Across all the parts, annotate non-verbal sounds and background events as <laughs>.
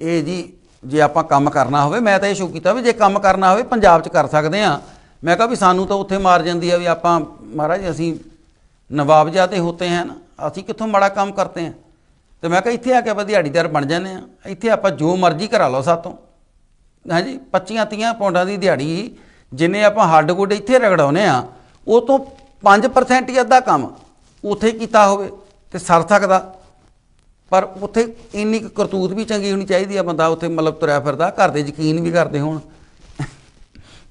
ਇਹ ਜੀ, ਜੇ ਆਪਾਂ ਕੰਮ ਕਰਨਾ ਹੋਵੇ, ਮੈਂ ਤਾਂ ਇਹ ਸ਼ੁਰੂ ਕੀਤਾ ਵੀ ਜੇ ਕੰਮ ਕਰਨਾ ਹੋਵੇ, ਪੰਜਾਬ 'ਚ ਕਰ ਸਕਦੇ ਆ ਮੈਂ ਕਿਹਾ ਵੀ ਸਾਨੂੰ ਤਾਂ ਉੱਥੇ ਮਾਰ ਜਾਂਦੀ ਆ ਵੀ ਆਪਾਂ, ਮਹਾਰਾਜ ਅਸੀਂ ਨਵਾਬ ਜਾਤੇ ਹੋਤੇ ਹਨ ਅਸੀਂ ਕਿੱਥੋਂ ਮਾੜਾ ਕੰਮ ਕਰਤੇ ਆ ਤੇ ਮੈਂ ਕਿਹਾ ਇੱਥੇ ਆ ਕੇ ਆਪਾਂ ਦਿਹਾੜੀਦਾਰ ਬਣ ਜਾਂਦੇ ਆ ਇੱਥੇ ਆਪਾਂ ਜੋ ਮਰਜ਼ੀ ਕਰਾ ਲਓ ਸਾਤੋਂ। ਹਾਂਜੀ 25 30 ਪੌਂਡਾਂ ਦੀ ਦਿਹਾੜੀ, ਜਿੰਨੇ ਆਪਾਂ ਹੱਡ ਗੋਡ ਇੱਥੇ ਰਗੜਾਉਨੇ ਆ ਉਹ ਤੋਂ 5% ਹੀ ਅੱਧਾ ਕੰਮ ਉੱਥੇ ਕੀਤਾ ਹੋਵੇ ਤੇ ਸਰ ਸਕਦਾ। ਪਰ ਉੱਥੇ ਇੰਨੀ ਕੁ ਕਰਤੂਤ ਵੀ ਚੰਗੀ ਹੋਣੀ ਚਾਹੀਦੀ ਆ ਬੰਦਾ ਉੱਥੇ ਮਤਲਬ ਤੁਰਿਆ ਫਿਰਦਾ, ਘਰ ਦੇ ਯਕੀਨ ਵੀ ਕਰਦੇ ਹੋਣ।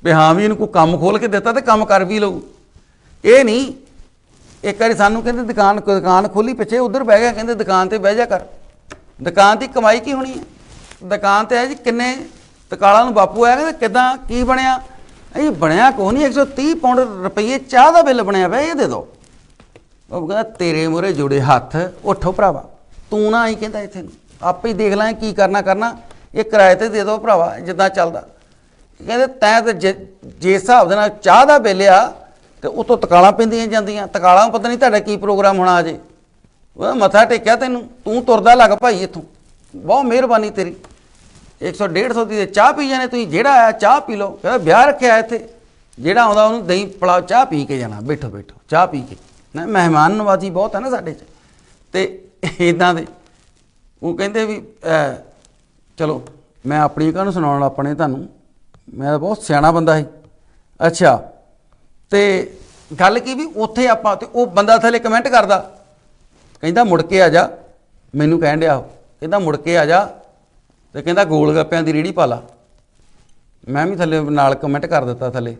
ਵੀ ਹਾਂ ਵੀ ਇਹਨੂੰ ਕੋਈ ਕੰਮ ਖੋਲ ਕੇ ਦਿੱਤਾ ਤੇ ਕੰਮ ਕਰ ਵੀ ਲਊ। ਇਹ ਨਹੀਂ, ਇੱਕ ਵਾਰੀ ਸਾਨੂੰ ਕਹਿੰਦੇ ਦੁਕਾਨ ਦੁਕਾਨ ਖੋਲੀ ਪਿੱਛੇ, ਉਧਰ ਬਹਿ ਗਿਆ, ਕਹਿੰਦੇ ਦੁਕਾਨ ਤੇ ਬਹਿ ਜਾ ਕਰ। ਦੁਕਾਨ ਦੀ ਕਮਾਈ ਕੀ ਹੋਣੀ ਹੈ? ਦੁਕਾਨ ਤੇ ਹੈ ਜੀ ਕਿੰਨੇ ਤਕਾਲਾ ਨੂੰ ਬਾਪੂ ਆਇਆ ਕਹਿੰਦੇ ਕਿਦਾਂ, ਕੀ ਬਣਿਆ? ਇਹ ਬਣਿਆ ਕੋ ਨਹੀਂ 130 ਪਾਉਂਡ ਰੁਪਏ ਚਾਹ ਦਾ ਬਿੱਲ ਬਣਿਆ ਪਿਆ, ਇਹ ਦੇ ਦਿਓ ਉਹ ਕਹਿੰਦਾ ਤੇਰੇ ਮੂਹਰੇ ਜੁੜੇ ਹੱਥ, ਉੱਠੋ ਭਰਾਵਾ। ਤੂੰ ਨਾ ਹੀ ਕਹਿੰਦਾ ਇੱਥੇ ਨੂੰ। ਆਪੇ ਹੀ ਦੇਖ ਲੈ ਕੀ ਕਰਨਾ ਕਰਨਾ। ਇਹ ਕਿਰਾਏ ਤੇ ਦੇ ਦਿਓ ਭਰਾਵਾ, ਜਿੱਦਾਂ ਚੱਲਦਾ। ਕਹਿੰਦੇ ਤੈਂ ਤੇ ਜੇ ਹਿਸਾਬ ਦੇ ਨਾਲ ਚਾਹ ਦਾ ਬਿੱਲ ਆ, ਤੇ ਉਤੋਂ ਤਕਾਲਾਂ ਪੈਂਦੀਆਂ ਜਾਂਦੀਆਂ। ਤਕਾਲਾਂ ਪਤਾ ਨਹੀਂ ਤੁਹਾਡਾ ਕੀ ਪ੍ਰੋਗਰਾਮ ਹੋਣਾ ਅਜੇ। ਉਹ ਮੱਥਾ ਟੇਕਿਆ ਤੈਨੂੰ। ਤੂੰ ਤੁਰਦਾ ਲੱਗ ਭਾਈ ਇੱਥੋਂ। ਬਹੁਤ ਮਿਹਰਬਾਨੀ ਤੇਰੀ। 100 150 ਦੀ ਚਾਹ ਪੀ ਜਾਣੇ ਤੁਸੀਂ। ਜਿਹੜਾ ਆਇਆ ਚਾਹ ਪੀ ਲਓ। ਕਹਿੰਦਾ ਵਿਆਹ ਰੱਖਿਆ ਇੱਥੇ। ਜਿਹੜਾ ਆਉਂਦਾ ਉਹਨੂੰ ਦਹੀਂ ਪਲਾਓ ਚਾਹ ਪੀ ਕੇ ਜਾਣਾ। ਬੈਠੋ ਬੈਠੋ। ਚਾਹ ਪੀ ਕੇ। ਨਾ, ਮਹਿਮਾਨ ਨਵਾਜ਼ੀ ਬਹੁਤ ਹੈ ਨਾ ਸਾਡੇ 'ਚ। ਤੇ <laughs> ਇਦਾਂ ਦੇ। ਉਹ ਕਹਿੰਦੇ ਵੀ ਚਲੋ, ਮੈਂ ਆਪਣੀ ਕਹਾਣੀ ਸੁਣਾਉਣ ਆਪਣੇ ਤੁਹਾਨੂੰ। ਮੈਂ ਤਾਂ ਬਹੁਤ ਸਿਆਣਾ ਬੰਦਾ ਸੀ। ਅੱਛਾ, ਤੇ ਗੱਲ ਕੀ ਵੀ ਉੱਥੇ ਆਪਾਂ ਤੇ ਉਹ ਬੰਦਾ ਥੱਲੇ ਕਮੈਂਟ ਕਰਦਾ। ਕਹਿੰਦਾ, ਮੁੜ ਕੇ ਆ ਜਾ। ਮੈਨੂੰ ਕਹਿਣ ਡਿਆ ਉਹ। ਕਹਿੰਦਾ, ਮੁੜ ਕੇ ਆ ਜਾ। ਤੇ ਕਹਿੰਦਾ, ਗੋਲ ਗੱਪਿਆਂ ਦੀ ਰੇੜੀ ਪਾ ਲਾ। ਮੈਂ ਵੀ ਥੱਲੇ ਨਾਲ ਕਮੈਂਟ ਕਰ ਦਿੱਤਾ ਥੱਲੇ।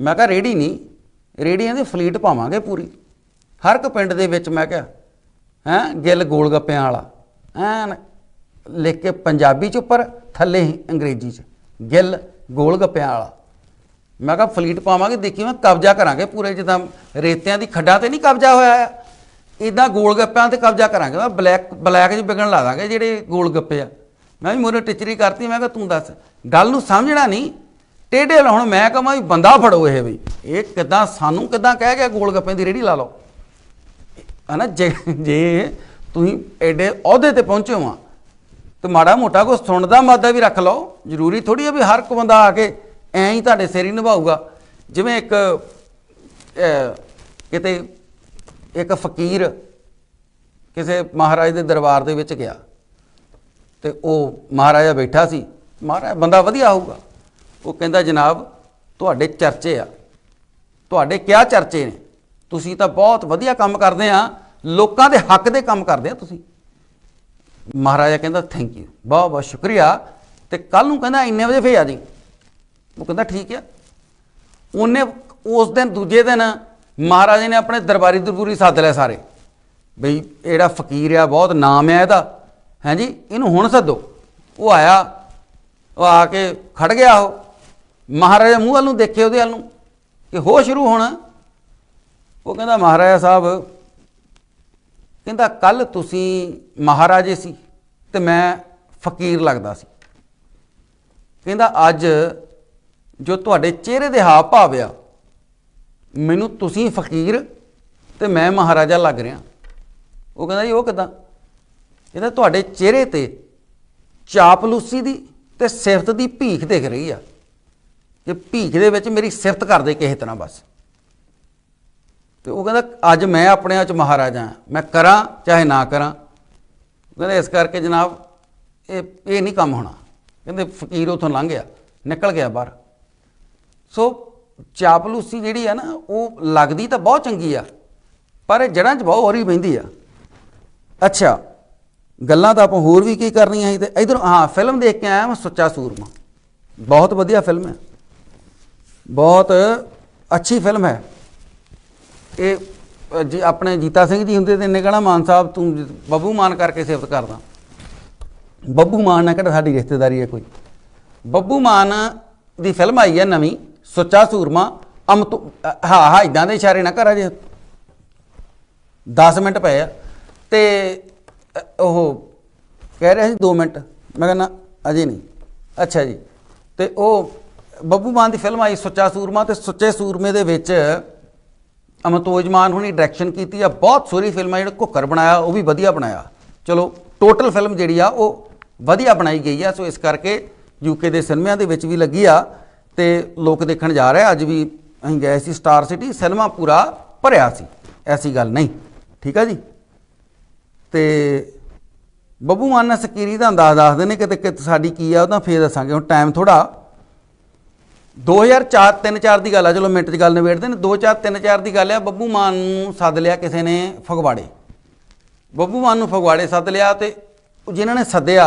ਮੈਂ ਕਿਹਾ, ਰੇੜੀ ਨਹੀਂ। ਰੇੜੀਆਂ ਦੀ ਫਲੀਟ ਪਾਵਾਂਗੇ ਪੂਰੀ। ਹਰ ਇੱਕ ਪਿੰਡ ਦੇ ਵਿੱਚ ਮੈਂ ਕਿਹਾ ਹੈਂ, ਗਿੱਲ ਗੋਲ ਗੱਪਿਆਂ ਵਾਲਾ। ਐਨ ਲਿਖ ਕੇ ਪੰਜਾਬੀ ਚ ਉੱਪਰ, ਥੱਲੇ ਹੀ ਅੰਗਰੇਜ਼ੀ ਚ। ਗਿੱਲ ਗੋਲ ਗੱਪਿਆਂ ਵਾਲਾ। ਮੈਂ ਕਿਹਾ ਫਲੀਟ ਪਾਵਾਂਗੇ, ਦੇਖੀ ਮੈਂ ਕਬਜ਼ਾ ਕਰਾਂਗੇ ਪੂਰੇ, ਜਿੱਦਾਂ ਰੇਤਿਆਂ ਦੀ ਖੱਡਾਂ ਤੇ ਨਹੀਂ ਕਬਜ਼ਾ ਹੋਇਆ ਆ। ਇਦਾਂ ਗੋਲ ਗੱਪਿਆਂ ਤੇ ਕਬਜ਼ਾ ਕਰਾਂਗੇ। ਮੈਂ ਬਲੈਕ ਬਲੈਕ 'ਚ ਵਿਕਣ ਲਾ ਦਾਂਗੇ ਜਿਹੜੇ ਗੋਲ ਗੱਪੇ ਆ। ਮੈਂ ਵੀ ਮੋਰੇ ਟਿਚਰੀ ਕਰਤੀ, ਮੈਂ ਕਿਹਾ ਤੂੰ ਦੱਸ। ਗੱਲ ਨੂੰ ਸਮਝਣਾ ਨਹੀਂ। ਟੇਢੇ ਹੁਣ ਮੈਂ ਕਹਾਂ ਵੀ ਬੰਦਾ ਫੜੋ ਇਹ ਵੀ। ਇਹ ਕਿਦਾਂ, ਸਾਨੂੰ ਕਿਦਾਂ ਕਹਿ ਗਿਆ, ਗੋਲ ਗੱਪੇ ਦੀ ਰੇੜੀ ਲਾ ਲਓ। ਹਨਾ, ਜੇ ਜੇ ਤੁਸੀਂ ਐਡੇ ਅਹੁਦੇ ਤੇ ਪਹੁੰਚੇ ਹੋ ਆ, ਤੇ ਮਾੜਾ ਮੋਟਾ ਕੋ ਸੁਣਦਾ ਮਾਦਾ ਵੀ ਰੱਖ ਲਓ। ਜ਼ਰੂਰੀ ਥੋੜੀ ਹੈ ਵੀ ਹਰ ਕੋ ਬੰਦਾ ਆ ਕੇ ਐਂ ਹੀ ਤੁਹਾਡੇ ਸਿਰ ਹੀ ਨਿਭਾਊਗਾ। ਜਿਵੇਂ ਇੱਕ ਕਿਤੇ ਇੱਕ ਫਕੀਰ ਕਿਸੇ ਮਹਾਰਾਜ ਦੇ ਦਰਬਾਰ ਦੇ ਵਿੱਚ ਗਿਆ, ਤੇ ਉਹ ਮਹਾਰਾਜਾ ਬੈਠਾ ਸੀ। ਮਹਾਰਾਜ, ਬੰਦਾ ਵਧੀਆ ਹੋਊਗਾ। ਉਹ ਕਹਿੰਦਾ, ਜਨਾਬ, ਤੁਹਾਡੇ ਚਰਚੇ ਆ। ਤੁਹਾਡੇ ਕਿਆ ਚਰਚੇ ਨੇ? ਤੁਸੀਂ ਤਾਂ ਬਹੁਤ ਵਧੀਆ ਕੰਮ ਕਰਦੇ ਆ, ਲੋਕਾਂ ਦੇ ਹੱਕ ਦੇ ਕੰਮ ਕਰਦੇ ਆ ਤੁਸੀਂ। ਮਹਾਰਾਜਾ ਕਹਿੰਦਾ ਥੈਂਕ ਯੂ ਬਹੁਤ ਬਹੁਤ ਸ਼ੁਕਰੀਆ। ਤੇ ਕੱਲ ਨੂੰ ਕਹਿੰਦਾ, ਇੰਨੇ ਵਜੇ ਫੇਰ ਆ ਜੀ ਉਹ ਕਹਿੰਦਾ, ਠੀਕ ਆ। ਉਹਨੇ ਉਸ ਦਿਨ, ਦੂਜੇ ਦਿਨ ਮਹਾਰਾਜੇ ਨੇ ਆਪਣੇ ਦਰਬਾਰੀ ਦਰਬੂਰੀ ਸੱਦ ਲਿਆ ਸਾਰੇ। ਬਈ ਇਹ ਜਿਹੜਾ ਫਕੀਰ ਆ, ਬਹੁਤ ਨਾਮ ਆ ਇਹਦਾ। ਹਾਂਜੀ ਇਹਨੂੰ ਹੁਣ ਸੱਦੋ। ਉਹ ਆਇਆ। ਉਹ ਆ ਕੇ ਖੜ ਗਿਆ ਉਹ। ਮਹਾਰਾਜਾ ਮੂੰਹ ਵੱਲ ਨੂੰ ਦੇਖੇ ਉਹਦੇ ਵੱਲ ਨੂੰ ਕਿ ਹੋ ਸ਼ੁਰੂ ਹੋਣਾ। ਉਹ ਕਹਿੰਦਾ, ਮਹਾਰਾਜਾ ਸਾਹਿਬ, ਕਹਿੰਦਾ ਕੱਲ ਤੁਸੀਂ ਮਹਾਰਾਜੇ ਸੀ ਤੇ ਮੈਂ ਫਕੀਰ ਲੱਗਦਾ ਸੀ। ਕਹਿੰਦਾ, ਅੱਜ ਜੋ ਤੁਹਾਡੇ ਚਿਹਰੇ ਦੇ ਹਾਵ ਭਾਵ ਆ, ਮੈਨੂੰ ਤੁਸੀਂ ਫਕੀਰ ਤੇ ਮੈਂ ਮਹਾਰਾਜਾ ਲੱਗ ਰਿਹਾ। ਉਹ ਕਹਿੰਦਾ ਜੀ, ਉਹ ਕਿਦਾਂ? ਇਹਦਾ ਤੁਹਾਡੇ ਚਿਹਰੇ ਤੇ ਚਾਪਲੂਸੀ ਦੀ ਤੇ ਸਿਫਤ ਦੀ ਭੀਖ ਦਿਖ ਰਹੀ ਆ, ਕਿ ਭੀਖ ਦੇ ਵਿੱਚ ਮੇਰੀ ਸਿਫਤ ਕਰਦੇ ਕਿਸੇ ਤਰ੍ਹਾਂ ਬਸ। ਤੇ ਉਹ ਕਹਿੰਦਾ, ਅੱਜ ਮੈਂ ਆਪਣੇ ਆਪ ਚ ਮਹਾਰਾਜਾ ਹਾਂ, ਮੈਂ ਕਰਾਂ ਚਾਹੇ ਨਾ ਕਰਾਂ। ਉਹ ਕਹਿੰਦਾ, ਇਸ ਕਰਕੇ ਜਨਾਬ, ਇਹ ਇਹ ਨਹੀਂ ਕੰਮ ਹੋਣਾ। ਕਹਿੰਦੇ, ਫਕੀਰ ਉਥੋਂ ਲੰਘ ਗਿਆ, ਨਿਕਲ ਗਿਆ ਬਾਹਰ। ਸੋ ਚਾਪਲੂਸੀ ਜਿਹੜੀ ਆ ਨਾ, ਉਹ ਲੱਗਦੀ ਤਾਂ ਬਹੁਤ ਚੰਗੀ ਆ, ਪਰ ਇਹ ਜੜ੍ਹਾਂ 'ਚ ਬਹੁਤ ਹੋਰੀ ਬੈਂਦੀ ਆ। ਅੱਛਾ, ਗੱਲਾਂ ਤਾਂ ਆਪਾਂ ਹੋਰ ਵੀ ਕੀ ਕਰਨੀਆਂ ਸੀ ਤੇ ਇਧਰ, ਹਾਂ, ਫਿਲਮ ਦੇਖ ਕੇ ਆਇਆ ਮੈਂ ਸੁੱਚਾ ਸੂਰਮਾ। ਬਹੁਤ ਵਧੀਆ ਫਿਲਮ ਹੈ। ਬਹੁਤ ਅੱਛੀ ਫਿਲਮ ਹੈ। ਇਹ ਜੀ ਆਪਣੇ ਜੀਤਾ ਸਿੰਘ ਜੀ ਹੁੰਦੇ ਤੇ ਇਹਨੇ ਕਹਿਣਾ ਮਾਨ ਸਾਹਿਬ, ਤੂੰ ਬੱਬੂ ਮਾਨ ਕਰਕੇ ਸਿਫਤ ਕਰਦਾ। ਬੱਬੂ ਮਾਨ ਨਾਲ ਕਿਹੜਾ ਸਾਡੀ ਰਿਸ਼ਤੇਦਾਰੀ ਹੈ ਕੋਈ? ਬੱਬੂ ਮਾਨ ਦੀ ਫਿਲਮ ਆਈ ਹੈ ਨਵੀਂ, ਸੁੱਚਾ ਸੂਰਮਾ ਅਮ ਹਾਂ ਹਾਂ ਇਦਾਂ ਦੇ ਇਸ਼ਾਰੇ ਨਾ ਕਰ ਅਜੇ। 10 ਮਿੰਟ ਪਏ ਆ। ਤੇ ਉਹ ਕਹਿ ਰਿਹਾ ਸੀ 2 ਮਿੰਟ। ਮੈਂ ਕਹਿੰਦਾ, ਅਜੇ ਨਹੀਂ। ਅੱਛਾ ਜੀ। ਤੇ ਉਹ, ਬੱਬੂ ਮਾਨ ਦੀ ਫਿਲਮ ਆਈ ਸੁੱਚਾ ਸੂਰਮਾ ਤੇ ਸੁੱਚੇ ਸੂਰਮੇ ਦੇ ਵਿੱਚ ਅਮਤੋਜ ਮਾਨ ਹੁਣੀ ਡਾਇਰੈਕਸ਼ਨ ਕੀਤੀ ਆ, ਬਹੁਤ ਸੋਹਣੀ ਫਿਲਮ ਆ, ਜਿਹੜਾ ਘੁੱਕਰ ਬਣਾਇਆ, ਉਹ ਵੀ ਵਧੀਆ ਬਣਾਇਆ। ਚਲੋ ਟੋਟਲ ਫਿਲਮ ਜਿਹੜੀ ਆ, ਉਹ ਵਧੀਆ ਬਣਾਈ ਗਈ ਆ, ਸੋ ਇਸ ਕਰਕੇ ਯੂਕੇ ਦੇ ਸਿਨੇਮਿਆਂ ਦੇ ਵਿੱਚ ਵੀ ਲੱਗੀ ਆ ਤੇ ਲੋਕ ਦੇਖਣ ਜਾ ਰਹੇ ਅੱਜ ਵੀ ਅਸੀਂ ਗਏ ਸੀ ਸਟਾਰ ਸਿਟੀ ਸਿਨੇਮਾ ਪੂਰਾ ਭਰਿਆ ਸੀ। ਐਸੀ ਗੱਲ ਨਹੀਂ, ਠੀਕ ਆ ਜੀ? ਤੇ ਬੱਬੂ ਮਾਨ ਸਕੀਰੀ ਦਾ ਅੰਦਾਜ਼ ਦੱਸਦੇ ਨੇ ਕਿਤੇ ਕਿ ਸਾਡੀ ਕੀ ਆ, ਉਹ ਤਾਂ ਫੇਰ ਦੱਸਾਂਗੇ, ਹੁਣ ਟਾਈਮ ਥੋੜਾ 2004 3 4 ਦੀ ਗੱਲ ਆ, ਚਲੋ ਮਿੰਟ 'ਚ ਗੱਲ ਨਿਬੇੜਦੇ ਨੇ। 2 4 3 4 ਦੀ ਗੱਲ ਆ, ਬੱਬੂ ਮਾਨ ਨੂੰ ਸੱਦ ਲਿਆ ਕਿਸੇ ਨੇ ਫਗਵਾੜੇ। ਬੱਬੂ ਮਾਨ ਨੂੰ ਫਗਵਾੜੇ ਸੱਦ ਲਿਆ ਤੇ ਉਹ ਜਿਨ੍ਹਾਂ ਨੇ ਸੱਦਿਆ,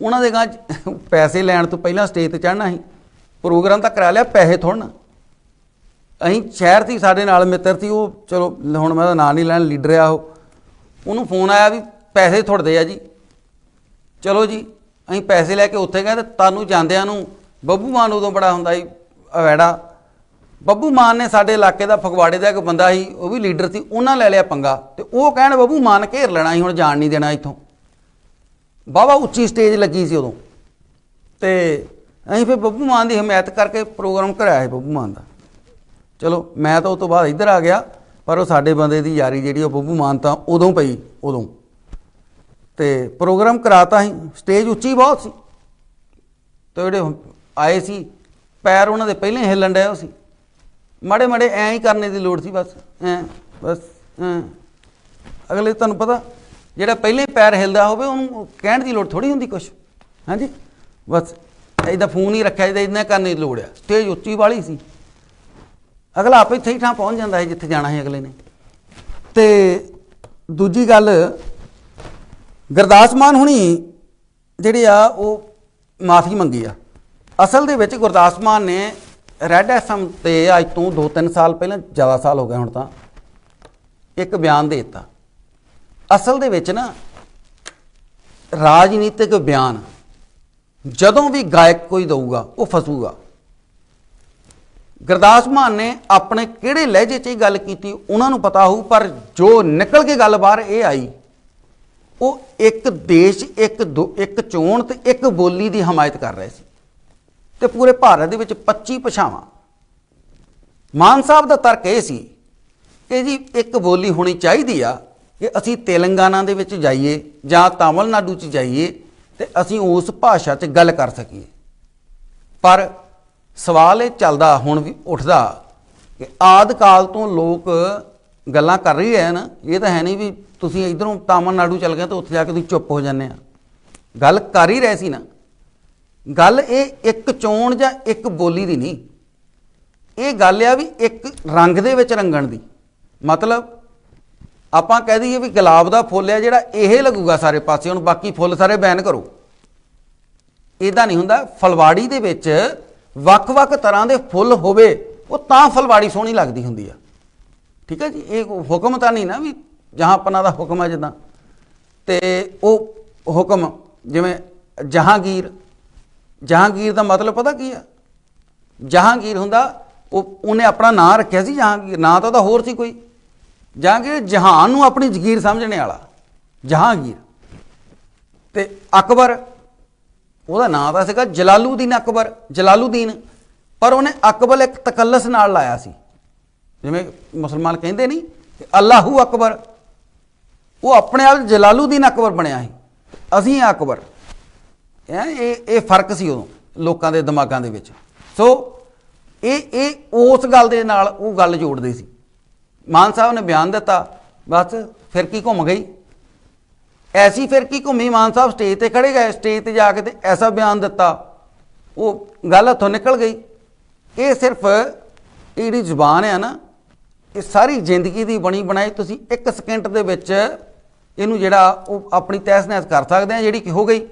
ਉਹਨਾਂ ਦੇ ਗਾਂ ਪੈਸੇ ਲੈਣ ਤੋਂ ਪਹਿਲਾਂ ਸਟੇਜ ਤੇ ਚੜ੍ਹਨਾ ਸੀ। ਪ੍ਰੋਗਰਾਮ ਤਾਂ ਕਰਾ ਲਿਆ, ਪੈਸੇ ਥੋੜਨਾ ਅਸੀਂ ਸ਼ਹਿਰ ਸੀ, ਸਾਡੇ ਨਾਲ ਮਿੱਤਰ ਸੀ, ਉਹ ਚਲੋ ਹੁਣ ਮੈਂ ਉਹਦਾ ਨਾਂ ਨਹੀਂ ਲੈਣ, ਲੀਡਰ ਆ ਉਹ। ਉਹਨੂੰ ਫੋਨ ਆਇਆ ਵੀ ਪੈਸੇ ਥੁੜਦੇ ਆ ਜੀ। ਚਲੋ ਜੀ ਅਸੀਂ ਪੈਸੇ ਲੈ ਕੇ ਉੱਥੇ ਗਏ ਤੇ ਤੁਹਾਨੂੰ ਜਾਂਦਿਆਂ ਨੂੰ ਬੱਬੂ ਮਾਨ ਉਦੋਂ ਬੜਾ ਹੁੰਦਾ ਸੀ, ਅਵੈੜਾ। ਬੱਬੂ ਮਾਨ ਨੇ ਸਾਡੇ ਇਲਾਕੇ ਦਾ ਫਗਵਾੜੇ ਦਾ ਇੱਕ ਬੰਦਾ ਸੀ, ਉਹ ਵੀ ਲੀਡਰ ਸੀ, ਉਹਨਾਂ ਲੈ ਲਿਆ ਪੰਗਾ ਤੇ ਉਹ ਕਹਿਣ ਬੱਬੂ ਮਾਨ ਘੇਰ ਲੈਣਾ ਸੀ, ਹੁਣ ਜਾਣ ਨਹੀਂ ਦੇਣਾ ਇੱਥੋਂ। ਬਾਵਾ ਉੱਚੀ ਸਟੇਜ ਲੱਗੀ ਸੀ ਉਦੋਂ। ਤੇ ਅਸੀਂ ਫਿਰ ਬੱਬੂ ਮਾਨ ਦੀ ਹਮਾਇਤ ਕਰਕੇ ਪ੍ਰੋਗਰਾਮ ਕਰਾਇਆ ਸੀ ਬੱਬੂ ਮਾਨ ਦਾ। ਚਲੋ, ਮੈਂ ਤਾਂ ਉਹ ਤੋਂ ਬਾਅਦ ਇੱਧਰ ਆ ਗਿਆ, ਪਰ ਉਹ ਸਾਡੇ ਬੰਦੇ ਦੀ ਯਾਰੀ ਜਿਹੜੀ ਉਹ ਬੱਬੂ ਮਾਨ ਤਾਂ ਉਦੋਂ ਪਈ, ਉਦੋਂ। ਤੇ ਪ੍ਰੋਗਰਾਮ ਕਰਾਤਾ ਸੀ ਸਟੇਜ ਉੱਚੀ ਬਹੁਤ ਸੀ। ਤੇ ਜਿਹੜੇ ਆਏ ਸੀ, ਪੈਰ ਉਹਨਾਂ ਦੇ ਪਹਿਲਾਂ ਹੀ ਹਿੱਲਣ ਡਏ ਸੀ। ਮਾੜੇ ਮਾੜੇ ਐਂ ਹੀ ਕਰਨੇ ਦੀ ਲੋੜ ਸੀ ਬਸ, ਐਂ ਬਸ, ਐਂ। ਅਗਲੇ ਤੁਹਾਨੂੰ ਪਤਾ, ਜਿਹੜਾ ਪਹਿਲੇ ਪੈਰ ਹਿਲਦਾ ਹੋਵੇ, ਉਹਨੂੰ ਕਹਿਣ ਦੀ ਲੋੜ ਥੋੜੀ ਹੁੰਦੀ ਕੁਛ। ਹਾਂਜੀ? ਬਸ, ਇਹਦਾ ਫੋਨ ਹੀ ਰੱਖਿਆ, ਇਹਦਾ ਇੰਨਾ ਕਰਨ ਦੀ ਲੋੜ ਆ। ਸਟੇਜ ਉੱਚੀ ਵਾਲੀ ਸੀ। ਅਗਲਾ ਆਪੇ ਸਹੀ ਥਾਂ ਪਹੁੰਚ ਜਾਂਦਾ ਹੈ ਜਿੱਥੇ ਜਾਣਾ ਹੈ ਅਗਲੇ ਨੇ। ਤੇ ਦੂਜੀ ਗੱਲ, ਗੁਰਦਾਸ ਮਾਨ ਹੁਣੀ ਜਿਹੜੇ ਆ, ਉਹ ਮਾਫੀ ਮੰਗੀ ਆ। ਅਸਲ ਦੇ ਵਿੱਚ ਗੁਰਦਾਸ ਮਾਨ ਨੇ ਰੈੱਡ ਐਫਐਮ ਤੇ ਅੱਜ ਤੋਂ 2-3 ਸਾਲ ਪਹਿਲਾਂ ਜ਼ਿਆਦਾ ਸਾਲ ਹੋ ਗਏ ਹੁਣ ਤਾਂ, ਇੱਕ ਬਿਆਨ ਦੇ ਦਿੱਤਾ। ਅਸਲ ਦੇ ਵਿੱਚ ਨਾ ਰਾਜਨੀਤਿਕ ਬਿਆਨ ਜਦੋਂ ਵੀ ਗਾਇਕ ਕੋਈ ਦਊਗਾ, ਉਹ ਫਸੂਗਾ। ਗੁਰਦਾਸ ਮਾਨ ਨੇ ਆਪਣੇ ਕਿਹੜੇ ਲਹਿਜੇ 'ਚ ਇਹ ਗੱਲ ਕੀਤੀ ਉਹਨਾਂ ਨੂੰ ਪਤਾ ਹੋਊ, ਪਰ ਜੋ ਨਿਕਲ ਕੇ ਗੱਲ ਬਾਹਰ ਇਹ ਆਈ, ਉਹ ਇੱਕ ਦੇਸ਼, ਇੱਕ ਦੋ- ਇੱਕ ਚੋਣ ਤੇ ਇੱਕ ਬੋਲੀ ਦੀ ਹਮਾਇਤ ਕਰ ਰਹੇ ਸੀ। ਤੇ ਪੂਰੇ ਭਾਰਤ ਦੇ ਵਿੱਚ 25 ਭਾਸ਼ਾਵਾਂ। ਮਾਨ ਸਾਹਿਬ ਦਾ ਤਰਕ ਇਹ ਸੀ ਕਿ ਜੀ ਇੱਕ ਬੋਲੀ ਹੋਣੀ ਚਾਹੀਦੀ ਆ ਕਿ ਅਸੀਂ ਤੇਲੰਗਾਨਾ ਦੇ ਵਿੱਚ ਜਾਈਏ ਜਾਂ ਤਾਮਿਲਨਾਡੂ 'ਚ ਜਾਈਏ ਤੇ ਅਸੀਂ ਉਸ ਭਾਸ਼ਾ 'ਚ ਗੱਲ ਕਰ ਸਕੀਏ। ਪਰ ਸਵਾਲ ਇਹ ਚੱਲਦਾ ਹੁਣ ਵੀ ਉੱਠਦਾ ਕਿ ਆਦ ਕਾਲ ਤੋਂ ਲੋਕ ਗੱਲਾਂ ਕਰ ਰਹੀ ਹੈ ਨਾ ਇਹ ਤਾਂ ਹੈ ਨਹੀਂ ਵੀ ਤੁਸੀਂ ਇਧਰੋਂ ਤਾਮਿਲਨਾਡੂ ਚੱਲ ਗਏ ਤਾਂ ਉੱਥੇ ਜਾ ਕੇ ਤੁਸੀਂ ਚੁੱਪ ਹੋ ਜਾਂਦੇ ਆ। ਗੱਲ ਕਰ ਹੀ ਰਹੇ ਸੀ ਨਾ। ਗੱਲ ਇਹ ਇੱਕ ਚੋਣ ਜਾਂ ਇੱਕ ਬੋਲੀ ਦੀ ਨਹੀਂ। ਇਹ ਗੱਲ ਆ ਵੀ ਇੱਕ ਰੰਗ ਦੇ ਵਿੱਚ ਰੰਗਣ ਦੀ। ਮਤਲਬ ਆਪਾਂ ਕਹਿ ਦਈਏ ਵੀ ਗੁਲਾਬ ਦਾ ਫੁੱਲ ਆ ਜਿਹੜਾ ਇਹ ਲੱਗੂਗਾ ਸਾਰੇ ਪਾਸੇ ਹੁਣ ਬਾਕੀ ਫੁੱਲ ਸਾਰੇ ਬੈਨ ਕਰੋ। ਇਦਾਂ ਨਹੀਂ ਹੁੰਦਾ, ਫਲਵਾੜੀ ਦੇ ਵਿੱਚ ਵੱਖ-ਵੱਖ ਤਰ੍ਹਾਂ ਦੇ ਫੁੱਲ ਹੋਵੇ, ਉਹ ਤਾਂ ਫਲਵਾੜੀ ਸੋਹਣੀ ਲੱਗਦੀ ਹੁੰਦੀ ਆ। ਠੀਕ ਹੈ ਜੀ? ਇਹ ਹੁਕਮ ਤਾਂ ਨਹੀਂ ਨਾ ਵੀ ਜਹਾਂਪਨਾ ਦਾ ਹੁਕਮ ਹੈ ਜਿੱਦਾਂ। ਤੇ ਉਹ ਹੁਕਮ ਜਿਵੇਂ ਜਹਾਂਗੀਰ ਜਹਾਂਗੀਰ ਦਾ ਮਤਲਬ ਪਤਾ ਕੀ ਆ? ਜਹਾਂਗੀਰ ਹੁੰਦਾ, ਉਹ, ਉਹਨੇ ਆਪਣਾ ਨਾਂ ਰੱਖਿਆ ਸੀ ਜਹਾਂਗੀਰ, ਨਾਂ ਤਾਂ ਉਹਦਾ ਹੋਰ ਸੀ ਕੋਈ। ਜਹਾਂਗੀਰ ਜਹਾਨ ਨੂੰ ਆਪਣੀ ਜ਼ਗੀਰ ਸਮਝਣੇ ਵਾਲਾ, ਜਹਾਂਗੀਰ। ਤੇ ਅਕਬਰ, ਉਹਦਾ ਨਾਂ ਤਾਂ ਸੀਗਾ ਜਲਾਲੂਦੀਨ ਅਕਬਰ, ਜਲਾਲੂਦੀਨ। ਪਰ ਉਹਨੇ ਅਕਬਰ ਇੱਕ ਤਕੱਲਸ ਨਾਲ ਲਾਇਆ ਸੀ। ਜਿਵੇਂ ਮੁਸਲਮਾਨ ਕਹਿੰਦੇ ਨਹੀਂ ਕਿ ਅੱਲਾਹੂ ਅਕਬਰ। ਉਹ ਆਪਣੇ ਆਪ ਜਲਾਲੂਦੀਨ ਅਕਬਰ ਬਣਿਆ ਸੀ। ਅਸੀਂ ਅਕਬਰ। ਇਹ ਇਹ ਫ਼ਰਕ ਸੀ ਉਦੋਂ, ਲੋਕਾਂ ਦੇ ਦਿਮਾਗਾਂ ਦੇ ਵਿੱਚ। ਸੋ ਇਹ ਇਹ, ਉਸ ਗੱਲ ਦੇ ਨਾਲ ਉਹ ਗੱਲ ਜੋੜਦੇ ਸੀ। ਮਾਨ ਸਾਹਿਬ ਨੇ ਬਿਆਨ ਦਿੱਤਾ, ਬਸ ਫਿਰ ਕੀ ਘੁੰਮ ਗਈ? ਐਸੀ ਫਿਰ ਕੀ ਘੁੰਮੀ? ਮਾਨ ਸਾਹਿਬ ਸਟੇਜ ਤੇ ਖੜੇ ਗਏ ਸਟੇਜ ਤੇ ਜਾ ਕੇ ਤੇ ਐਸਾ ਬਿਆਨ ਦਿੱਤਾ। ਉਹ ਗੱਲ ਹੱਥੋਂ ਨਿਕਲ ਗਈ। ਇਹ ਸਿਰਫ ਇਹ ਜਿਹੜੀ ਜ਼ੁਬਾਨ ਹੈ ਨਾ, ਇਹ ਸਾਰੀ ਜ਼ਿੰਦਗੀ ਦੀ ਬਣੀ ਬਣਾਈ ਤੁਸੀਂ ਇੱਕ ਸਕਿੰਟ ਦੇ ਵਿੱਚ ਇਹਨੂੰ ਜਿਹੜਾ ਉਹ ਆਪਣੀ ਤਹਿਸ ਨਹਿਸ ਕਰ ਸਕਦੇ ਆ, ਜਿਹੜੀ ਕਿ ਹੋ ਗਈ।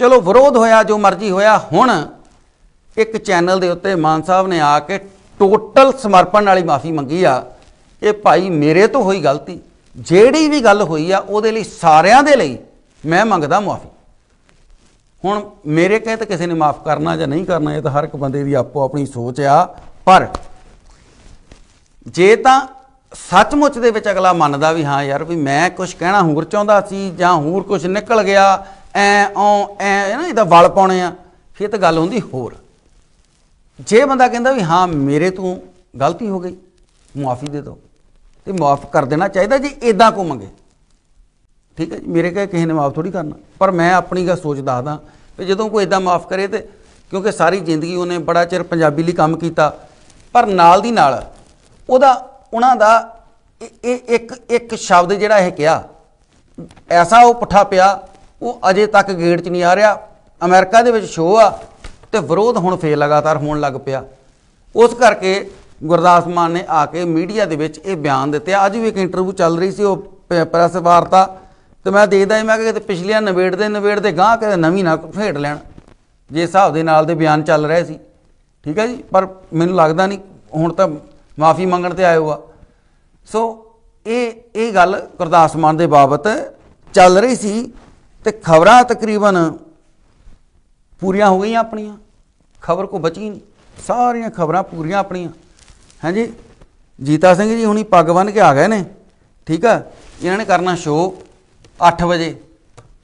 ਚਲੋ ਵਿਰੋਧ ਹੋਇਆ, ਜੋ ਮਰਜ਼ੀ ਹੋਇਆ, ਹੁਣ ਇੱਕ ਚੈਨਲ ਦੇ ਉੱਤੇ ਮਾਨ ਸਾਹਿਬ ਨੇ ਆ ਕੇ ਟੋਟਲ ਸਮਰਪਣ ਵਾਲੀ ਮਾਫੀ ਮੰਗੀ ਆ ਕਿ ਭਾਈ ਮੇਰੇ ਤੋਂ ਹੋਈ ਗਲਤੀ, ਜਿਹੜੀ ਵੀ ਗੱਲ ਹੋਈ ਆ, ਉਹਦੇ ਲਈ ਸਾਰਿਆਂ ਦੇ ਲਈ ਮੈਂ ਮੰਗਦਾ ਮਾਫੀ ਹੁਣ ਮੇਰੇ ਕਹੇ ਤਾਂ ਕਿਸੇ ਨੇ ਮਾਫ ਕਰਨਾ ਜਾਂ ਨਹੀਂ ਕਰਨਾ, ਇਹ ਤਾਂ ਹਰ ਇੱਕ ਬੰਦੇ ਦੀ ਆਪੋ ਆਪਣੀ ਸੋਚ ਆ, ਪਰ ਜੇ ਤਾਂ ਸੱਚਮੁੱਚ ਦੇ ਵਿੱਚ ਅਗਲਾ ਮੰਨਦਾ ਵੀ ਹਾਂ ਯਾਰ ਵੀ ਮੈਂ ਕੁਝ ਕਹਿਣਾ ਹੋਰ ਚਾਹੁੰਦਾ ਸੀ ਜਾਂ ਹੋਰ ਕੁਝ ਨਿਕਲ ਗਿਆ ਐ ਔ, ਐ ਨਾ ਇਹਦਾ ਵਲ ਪਾਉਣੇ ਆ, ਫਿਰ ਤਾਂ ਗੱਲ ਹੁੰਦੀ ਹੋਰ। ਜੇ ਬੰਦਾ ਕਹਿੰਦਾ ਵੀ ਹਾਂ, ਮੇਰੇ ਤੋਂ ਗਲਤੀ ਹੋ ਗਈ, ਮੁਆਫੀ ਦੇ ਦਿਓ। ਤੇ ਮਾਫ ਕਰ ਦੇਣਾ ਚਾਹੀਦਾ ਜੀ ਇਦਾਂ ਕੋ ਮੰਗੇ ਠੀਕ ਹੈ ਜੀ, ਮੇਰੇ ਕਹੇ ਕਿਸੇ ਨੇ ਮਾਫ ਥੋੜੀ ਕਰਨਾ। ਪਰ ਮੈਂ ਆਪਣੀ ਗੱਲ ਸੋਚ ਦੱਸਦਾ ਕਿ ਜਦੋਂ ਕੋਈ ਇਦਾਂ ਮਾਫ ਕਰੇ ਤੇ ਕਿਉਂਕਿ ਸਾਰੀ ਜ਼ਿੰਦਗੀ ਉਹਨੇ ਬੜਾ ਚਿਰ ਪੰਜਾਬੀ ਲਈ ਕੰਮ ਕੀਤਾ, ਪਰ ਨਾਲ ਦੀ ਨਾਲ ਉਹਦਾ, ਉਹਨਾਂ ਦਾ ਇਹ ਇੱਕ ਇੱਕ ਸ਼ਬਦ ਜਿਹੜਾ ਇਹ ਕਿਹਾ, ਐਸਾ ਉਹ ਪੁੱਠਾ ਪਿਆ ਉਹ ਅਜੇ ਤੱਕ ਗੇਟ 'ਚ ਨਹੀਂ ਆ ਰਿਹਾ। ਅਮਰੀਕਾ ਦੇ ਵਿੱਚ ਸ਼ੋਅ ਆ ਤੇ ਵਿਰੋਧ ਹੁਣ ਫੇਰ ਲਗਾਤਾਰ ਹੋਣ ਲੱਗ ਪਿਆ। ਉਸ ਕਰਕੇ ਗੁਰਦਾਸ ਮਾਨ ਨੇ ਆ ਕੇ ਮੀਡੀਆ ਦੇ ਵਿੱਚ ਇਹ ਬਿਆਨ ਦਿੱਤੇ। ਅੱਜ ਵੀ ਇੱਕ ਇੰਟਰਵਿਊ ਚੱਲ ਰਹੀ ਸੀ ਉਹ ਪ- ਪ੍ਰੈਸ ਵਾਰਤਾ। ਤੇ ਮੈਂ ਦੇਖਦਾ ਸੀ, ਮੈਂ ਕਿ ਕਿਤੇ ਪਿਛਲੀਆਂ ਨਵੇੜ ਦੇ ਨਵੇੜ ਗਾਂ ਕਿਤੇ ਨਵੀਂ ਨਾ ਫੇੜ ਲੈਣ। ਜੇ ਹਿਸਾਬ ਦੇ ਨਾਲ ਦੇ ਬਿਆਨ ਚੱਲ ਰਹੇ ਸੀ। ਠੀਕ ਹੈ ਜੀ? ਪਰ ਮੈਨੂੰ ਲੱਗਦਾ ਨਹੀਂ, ਹੁਣ ਤਾਂ ਮਾਫੀ ਮੰਗਣ ਤੇ ਆਇਓ ਆ। ਸੋ ਇਹ ਇਹ ਗੱਲ ਗੁਰਦਾਸ ਮਾਨ ਦੇ ਬਾਬਤ ਚੱਲ ਰਹੀ ਸੀ। ਤੇ ਖਬਰਾਂ ਤਕਰੀਬਨ ਪੂਰੀਆਂ ਹੋ ਗਈਆਂ ਆਪਣੀਆਂ, ਖਬਰ ਕੋ ਬਚੀ ਨਹੀਂ, ਸਾਰੀਆਂ ਖਬਰਾਂ ਪੂਰੀਆਂ ਆਪਣੀਆਂ। ਹਾਂਜੀ ਜੀਤਾ ਸਿੰਘ ਜੀ ਹੁਣੀ ਪੱਗ ਬੰਨ ਕੇ ਆ ਗਏ ਨੇ, ਠੀਕ ਆ? ਇਹਨਾਂ ਨੇ ਕਰਨਾ ਸ਼ੋਅ 8 ਵਜੇ,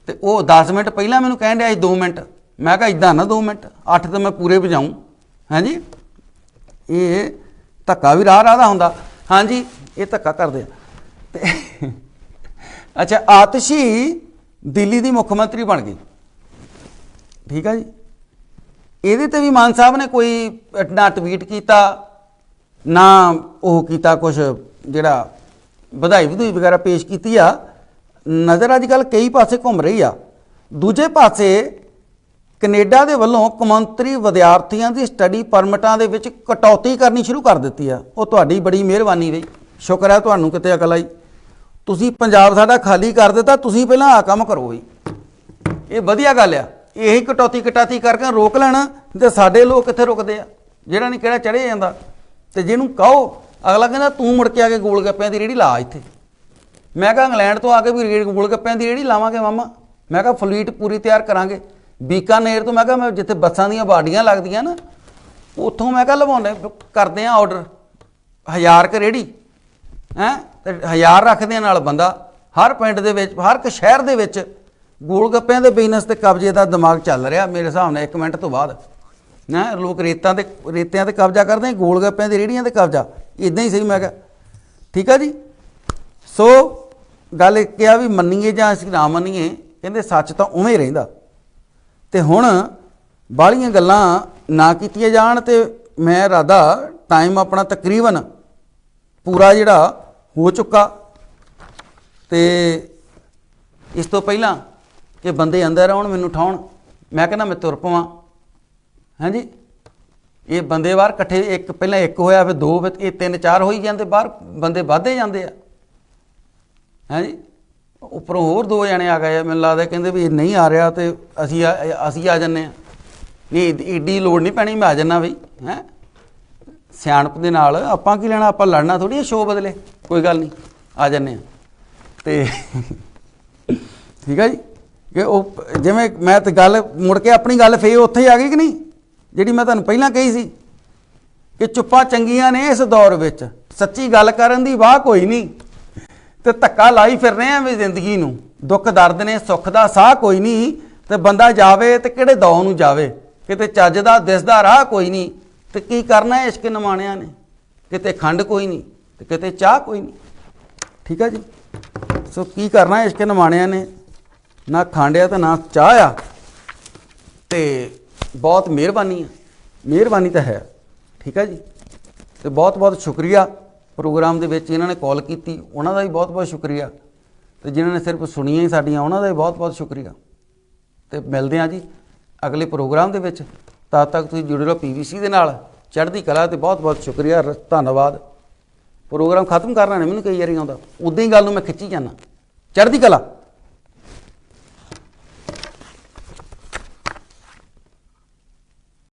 ਤੇ ਉਹ 10 ਮਿੰਟ ਪਹਿਲਾਂ ਮੈਨੂੰ ਕਹਿਣ ਡਿਆ ਸੀ 2 ਮਿੰਟ। ਮੈਂ ਕਿਹਾ ਇਦਾਂ ਨਾ 2 ਮਿੰਟ 8 ਤਾਂ ਮੈਂ ਪੂਰੇ ਵਜਾਉਂ ਹਾਂਜੀ ਇਹ ਧੱਕਾ ਵੀ ਰਾਹ ਰਾਹ ਦਾ ਹੁੰਦਾ। ਹਾਂਜੀ ਇਹ ਧੱਕਾ ਕਰਦੇ ਆ। ਤੇ ਅੱਛਾ, ਆਤਸ਼ੀ ਦਿੱਲੀ ਦੀ ਮੁੱਖ ਮੰਤਰੀ ਬਣ ਗਈ। ਠੀਕ ਆ ਜੀ? ਇਹਦੇ ਤੇ ਵੀ ਮਾਨ ਸਾਹਿਬ ਨੇ ਕੋਈ ਨਾ ਟਵੀਟ ਕੀਤਾ, ਨਾ ਉਹ ਕੀਤਾ ਕੁਝ ਜਿਹੜਾ ਵਧਾਈ ਵਧੂਈ ਵਗੈਰਾ ਪੇਸ਼ ਕੀਤੀ ਆ। ਨਜ਼ਰ ਅੱਜ ਕੱਲ ਕਈ ਪਾਸੇ ਘੁੰਮ ਰਹੀ ਆ। ਦੂਜੇ ਪਾਸੇ ਕੈਨੇਡਾ ਦੇ ਵੱਲੋਂ ਕੌਮਾਂਤਰੀ ਵਿਦਿਆਰਥੀਆਂ ਦੀ ਸਟੱਡੀ ਪਰਮਿਟਾਂ ਦੇ ਵਿੱਚ ਕਟੌਤੀ ਕਰਨੀ ਸ਼ੁਰੂ ਕਰ ਦਿੱਤੀ ਆ। ਉਹ ਤੁਹਾਡੀ ਬੜੀ ਮਿਹਰਬਾਨੀ ਰਹੀ। ਸ਼ੁਕਰ ਹੈ ਤੁਹਾਨੂੰ ਕਿਤੇ ਅਕਲ ਆਈ। ਤੁਸੀਂ ਪੰਜਾਬ ਸਾਡਾ ਖਾਲੀ ਕਰ ਦਿੱਤਾ, ਤੁਸੀਂ ਪਹਿਲਾਂ ਆ ਕੰਮ ਕਰੋ ਜੀ ਇਹ ਵਧੀਆ ਗੱਲ ਆ। ਇਹੀ ਕਟੌਤੀ ਕਟਾਤੀ ਕਰਕੇ ਰੋਕ ਲੈਣਾ ਤੇ ਸਾਡੇ ਲੋਕ ਕਿੱਥੇ ਰੁਕਦੇ ਆ? ਜਿਹੜਾ ਨਹੀਂ ਕਿਹੜਾ ਚੜੇ ਜਾਂਦਾ। ਤੇ ਜਿਹਨੂੰ ਕਹੋ, ਅਗਲਾ ਕਹਿੰਦਾ, ਤੂੰ ਮੁੜ ਕੇ ਆ ਕੇ ਗੋਲ ਗੱਪਿਆਂ ਦੀ ਰੇੜੀ ਲਾ ਇੱਥੇ। ਮੈਂ ਕਿਹਾ, ਇੰਗਲੈਂਡ ਤੋਂ ਆ ਕੇ ਵੀ ਰੇੜ ਗੋਲ ਗੱਪਿਆਂ ਦੀ ਰੇੜੀ ਲਾਵਾਂਗੇ ਮਾਮਾ। ਮੈਂ ਕਿਹਾ, ਫਲੀਟ ਪੂਰੀ ਤਿਆਰ ਕਰਾਂਗੇ। ਬੀਕਾਨੇਰ ਤੋਂ ਮੈਂ ਕਿਹਾ, ਮੈਂ ਜਿੱਥੇ ਬੱਸਾਂ ਦੀਆਂ ਬਾਡੀਆਂ ਲੱਗਦੀਆਂ ਨਾ, ਉੱਥੋਂ ਮੈਂ ਕਿਹਾ, ਲਵਾਉਂਦੇ, ਕਰਦੇ ਆ ਆਰਡਰ ਹਜ਼ਾਰ ਕ ਰੇੜੀ। ਹੈ? ਤੇ ਹਜ਼ਾਰ ਰੱਖਦੇ ਨਾਲ ਬੰਦਾ ਹਰ ਪਿੰਡ ਦੇ ਵਿੱਚ, ਹਰ ਇੱਕ ਸ਼ਹਿਰ ਦੇ ਵਿੱਚ ਗੋਲ ਗੱਪਿਆਂ ਦੇ ਬਿਜ਼ਨਸ ਤੇ ਕਬਜ਼ੇ ਦਾ ਦਿਮਾਗ ਚੱਲ ਰਿਹਾ ਮੇਰੇ ਹਿਸਾਬ ਨਾਲ 1 ਮਿੰਟ ਤੋਂ ਬਾਅਦ। ਨਾ ਲੋਕ ਰੇਤਾਂ ਤੇ ਰੇਤਿਆਂ ਤੇ ਕਬਜ਼ਾ ਕਰਦੇ ਗੋਲ ਗੱਪਿਆਂ ਦੀ ਰੇੜੀਆਂ ਤੇ ਕਬਜ਼ਾ। ਇਦਾਂ ਹੀ ਸਹੀ ਮੈਂ ਕਿਹਾ। ਠੀਕ ਆ ਜੀ? ਸੋ ਗੱਲ ਇਹ ਕਿਹਾ ਵੀ ਮੰਨੀਏ ਜਾਂ ਅਸੀਂ ਨਾ ਮੰਨੀਏ, ਕਹਿੰਦੇ ਸੱਚ ਤਾਂ ਉਵੇਂ ਹੀ ਰਹਿੰਦਾ। ਤੇ ਹੁਣ ਬਾਹਲੀਆਂ ਗੱਲਾਂ ਨਾ ਕੀਤੀਆਂ ਜਾਣ ਤੇ ਮੈਂ ਇਰਾਦਾ ਟਾਈਮ ਆਪਣਾ ਤਕਰੀਬਨ ਪੂਰਾ ਜਿਹੜਾ ਹੋ ਚੁੱਕਾ। ਤੇ ਇਸ ਤੋਂ ਪਹਿਲਾਂ ਕਿ ਬੰਦੇ ਅੰਦਰ ਆਉਣ ਮੈਨੂੰ ਉਠਾਉਣ ਮੈਂ ਕਹਿੰਦਾ ਮੈਂ ਤੁਰ ਪਵਾਂ। ਹਾਂਜੀ? ਇਹ ਬੰਦੇ ਬਾਹਰ ਇਕੱਠੇ ਇੱਕ ਪਹਿਲਾਂ ਇੱਕ ਹੋਇਆ ਫਿਰ ਦੋ ਫਿਰ ਇਹ ਤਿੰਨ ਚਾਰ ਹੋਈ ਜਾਂਦੇ ਬਾਹਰ ਬੰਦੇ ਵੱਧਦੇ ਜਾਂਦੇ ਆ। ਹਾਂਜੀ? ਉੱਪਰੋਂ ਹੋਰ ਦੋ ਜਣੇ ਆ ਗਏ ਆ, ਮੈਨੂੰ ਲੱਗਦਾ ਕਹਿੰਦੇ ਵੀ ਇਹ ਨਹੀਂ ਆ ਰਿਹਾ ਤੇ ਅਸੀਂ ਆ- ਅਸੀਂ ਆ ਜੰਨੇ ਆ। ਨਹੀਂ ਏਡੀ- ਏਡੀ ਲੋੜ ਨਹੀਂ ਪੈਣੀ ਮੈਂ ਆ ਜੰਨਾ ਬਈ ਹੈ? ਸਿਆਣਪ ਦੇ ਨਾਲ ਆਪਾਂ ਕੀ ਲੈਣਾ, ਆਪਾਂ ਲੜਨਾ ਥੋੜੀ ਸ਼ੋਅ ਬਦਲੇ? ਕੋਈ ਗੱਲ ਨਹੀਂ, ਆ ਜੰਨੇ ਆ। ਤੇ <laughs> ਠੀਕ ਹੈ ਜੀ? ਕਿ ਉਹ ਜਿਵੇਂ ਮੈਂ ਤੇ ਗੱਲ, ਮੁੜ ਕੇ ਆਪਣੀ ਗੱਲ ਫੇਰ ਉੱਥੇ ਹੀ ਆ ਗਈ ਕਿ ਨਹੀਂ? ਜਿਹੜੀ ਮੈਂ ਤੁਹਾਨੂੰ ਪਹਿਲਾਂ ਕਹੀ ਸੀ ਕਿ ਚੁੱਪਾਂ ਚੰਗੀਆਂ ਨੇ ਇਸ ਦੌਰ ਵਿੱਚ। ਸੱਚੀ ਗੱਲ ਕਰਨ ਦੀ ਵਾਹ ਕੋਈ ਨਹੀਂ। ਤੇ ਧੱਕਾ ਲਾਈ ਫਿਰ ਰਹੇ ਆ ਵੀ ਜ਼ਿੰਦਗੀ ਨੂੰ। ਦੁੱਖ, ਦਰਦ ਨੇ, ਸੁੱਖ ਦਾ ਸਾਹ ਕੋਈ ਨਹੀਂ। ਤੇ ਬੰਦਾ ਜਾਵੇ ਤੇ ਕਿਹੜੇ ਦੌ ਨੂੰ ਜਾਵੇ? ਕਿਤੇ ਚੱਜ ਦਾ ਦਿਸਦਾ ਰਾਹ ਕੋਈ ਨਹੀਂ। ਤੇ ਕੀ ਕਰਨਾ ਹੈ ਇਸ਼ਕ ਨਮਾਣਿਆਂ ਨੇ? ਕਿਤੇ ਖੰਡ ਕੋਈ ਨਹੀਂ, ਤੇ ਕਿਤੇ ਚਾਹ ਕੋਈ ਨਹੀਂ। ਠੀਕ ਹੈ ਜੀ? ਸੋ ਕੀ ਕਰਨਾ ਇਸ਼ਕ ਨਮਾਣਿਆਂ ਨੇ? ਨਾ ਖਾਂਡਿਆ ਤੇ ਨਾ ਚਾਹ ਆ। ਤੇ ਬਹੁਤ ਮਿਹਰਬਾਨੀ ਆ। ਮਿਹਰਬਾਨੀ ਤਾਂ ਹੈ। ਠੀਕ ਹੈ ਜੀ? ਤੇ ਬਹੁਤ ਬਹੁਤ ਸ਼ੁਕਰੀਆ ਪ੍ਰੋਗਰਾਮ ਦੇ ਵਿੱਚ ਇਹਨਾਂ ਨੇ ਕਾਲ ਕੀਤੀ। ਉਹਨਾਂ ਦਾ ਵੀ ਬਹੁਤ ਬਹੁਤ ਸ਼ੁਕਰੀਆ। ਤੇ ਜਿਨ੍ਹਾਂ ਨੇ ਸਿਰਫ ਸੁਣੀਆਂ ਹੀ ਸਾਡੀਆਂ, ਉਹਨਾਂ ਦਾ ਵੀ ਬਹੁਤ ਬਹੁਤ ਸ਼ੁਕਰੀਆ। ਤੇ ਮਿਲਦੇ ਹਾਂ ਜੀ ਅਗਲੇ ਪ੍ਰੋਗਰਾਮ ਦੇ ਵਿੱਚ। ਤਦ ਤੱਕ ਤੁਸੀਂ ਜੁੜੇ ਰਹੋ ਪੀਵੀਸੀ ਦੇ ਨਾਲ। ਚੜ੍ਹਦੀ ਕਲਾ ਤੇ ਬਹੁਤ ਬਹੁਤ ਸ਼ੁਕਰੀਆ, ਰ- ਧੰਨਵਾਦ। ਪ੍ਰੋਗਰਾਮ ਖਤਮ ਕਰਨਾ ਨਹੀਂ ਮੈਨੂੰ ਕਈ ਵਾਰੀ ਆਉਂਦਾ। ਉਦਾਂ ਹੀ ਗੱਲ ਨੂੰ ਮੈਂ ਖਿੱਚੀ ਜਾਂਦਾ। ਚੜ੍ਹਦੀ ਕਲਾ।